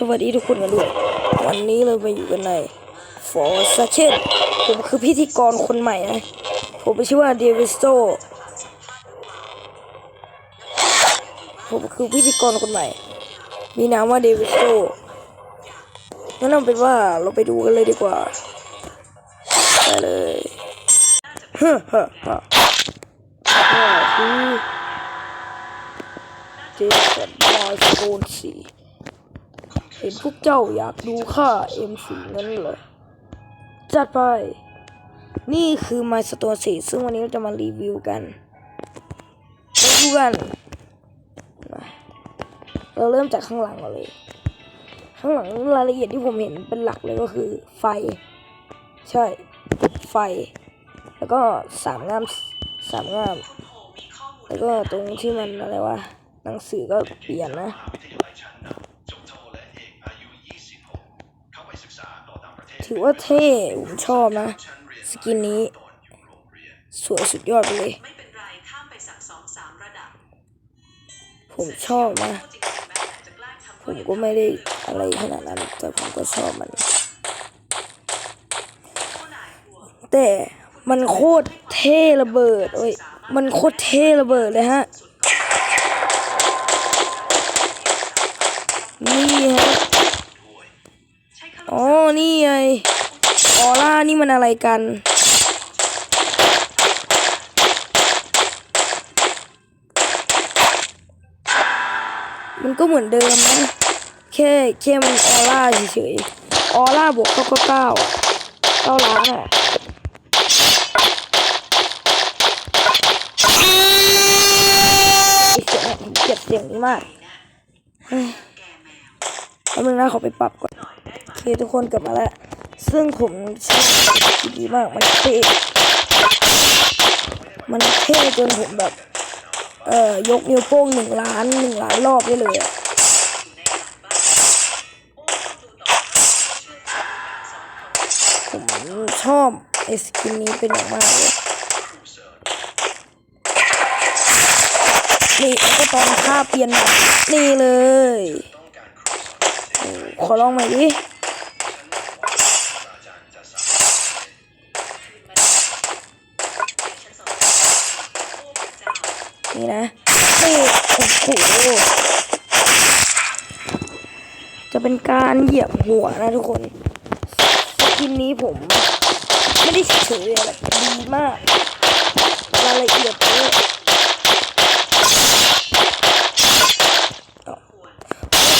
สวัสดีทุกคนกันด้วย วันนี้เราไปอยู่กันใน For s a c h e t ผมคือพิธีกรคนใหม่นะ ผมชื่อว่าเดวิสโตผมคือพิธีกรคนใหม่ มีนามว่าเดวิสโตงั้นเอาเป็นว่าเราไปดูกันเลยดีกว่าไปเลยฮ่าฮ่าฮ่าก็คือเจสันบอยสโกนสี่ เห็นพวกเจ้าอยากดูค่า M4 นั้นเหรอ จัดไป นี่คือ My Store 4ซึ่งวันนี้เราจะมารีวิวกันไปดูกัน เราเริ่มจากข้างหลังก่อนเลย ข้างหลังรายละเอียดที่ผมเห็นเป็นหลักเลยก็คือไฟ ใช่ ไฟ แล้วก็สามงามสามงามแล้วก็ตรงที่มันอะไรวะหนังสือก็เปลี่ยนนะ ถือว่าเท่ผมชอบนะ สกินนี้ สวยสุดยอดไปเลยไม่เป็นไรข้ามไปสักสองสามระดับผมชอบนะพูดจริงๆแม้แต่จะแกล้งทำผมก็ไม่ได้อะไรขนาดนั้น แต่ผมก็ชอบมันผู้นายหัวแต่มันโคตรเท่ระเบิดเอ้ย มันโคตรเท่ระเบิดเลยฮะ นี่ฮะใช้คอ๋อ นี่ไงออร่านี่มันอะไรกัน มันก็เหมือนเดิมนะแค่แค่มันออร่าเฉยๆออร่าบวกเก้าเก้าเก้าเก้าล้านอะไอเสียงเนี่ยผมเสียงนี้มากเฮ้ยแกแมวแป๊บนึงนะขอไปปรับก่อน ทุกคนกลับมาแล้ว ซึ่งผมชอบดีมากมันเท่มันเท่จนผมแบบ เอ่อยกนิ้วโป้งหนึ่งล้านหนึ่งล้านรอบได้เลยอะผมชอบไอสกินนี้เป็นอย่างมากเลยนี่ก็ตอนท่าเปลี่ยนนี่เลยโอ้ขอลองใหม่ดิ โอ้โหจะเป็นการเหยียบหัวนะทุกคนสกินนี้ผม ไม่ได้เฉยๆเลยแบบดีมากรายละเอียดเยอะ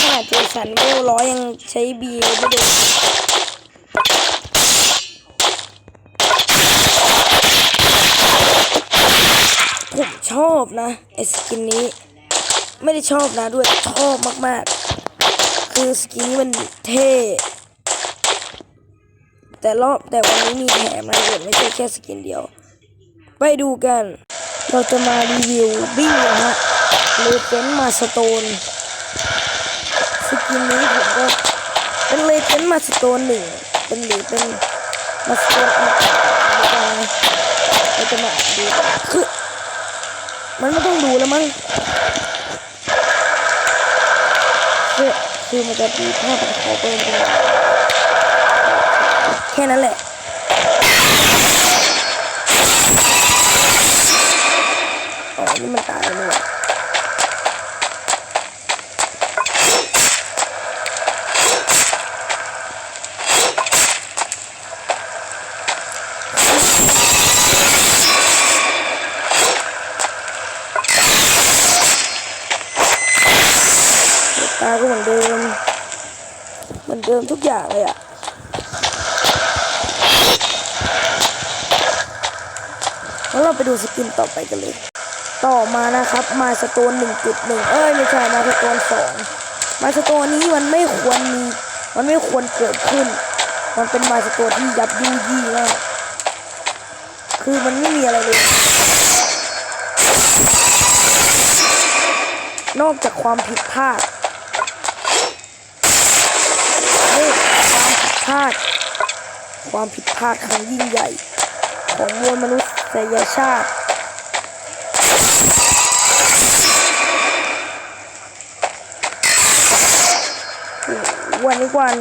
ขนาดเจสันเวลร้อยยังใช้บีไม่โดนผมช อบนะไอสกินนี้ ไม่ได้ชอบนะด้วยชอบมากๆ คือสกินนี้มันเท่แต่รอบแต่วันนี้มีแถมนะเดี๋ยวไม่ใช่แค่สกินเดียว ไปดูกัน เราจะมารีวิวบิ้งนะฮะเลเจนมาสโตนสกินนี้ผมก็เป็นเลเจนมาสโตนหนึ่งเป็นหรือเป็นมาสโตนอันดันเราจะมาดูคือ มันไม่ต้องดูแล้วมั้งคือคือมันจะมีภาพขอเปิดตรงนี้แค่นั้นแหละอ๋อนี่มันตายแล้ว ตาก็เหมือนเดิม เหมือนเดิมทุกอย่างเลยอะแล้วเราไปดูสกินต่อไปกันเลย ต่อมานะครับ มาสโตนหนึ่งจุดหนึ่งเอ้ยไม่ใช่มาสโตนสองมาสโตนนี้มันไม่ควรมี มันไม่ควรเกิดขึ้น มันเป็นมาสโตนที่ยับยุยี่มาก คือมันไม่มีอะไรเลย นอกจากความผิดพลาดนี่ความผิด พลาด ความผิดพลาดครั้งยิ่งใหญ่ ของมวลมนุษยชาติวันนี้วัน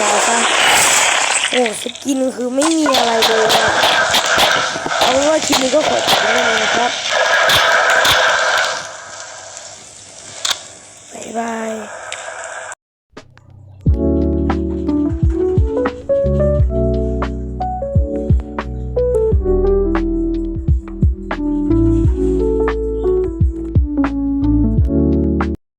ตายซะโอ้ สกินคือไม่มีอะไรเลยนะเอาเป็นว่าคลิปนี้ก็ขอ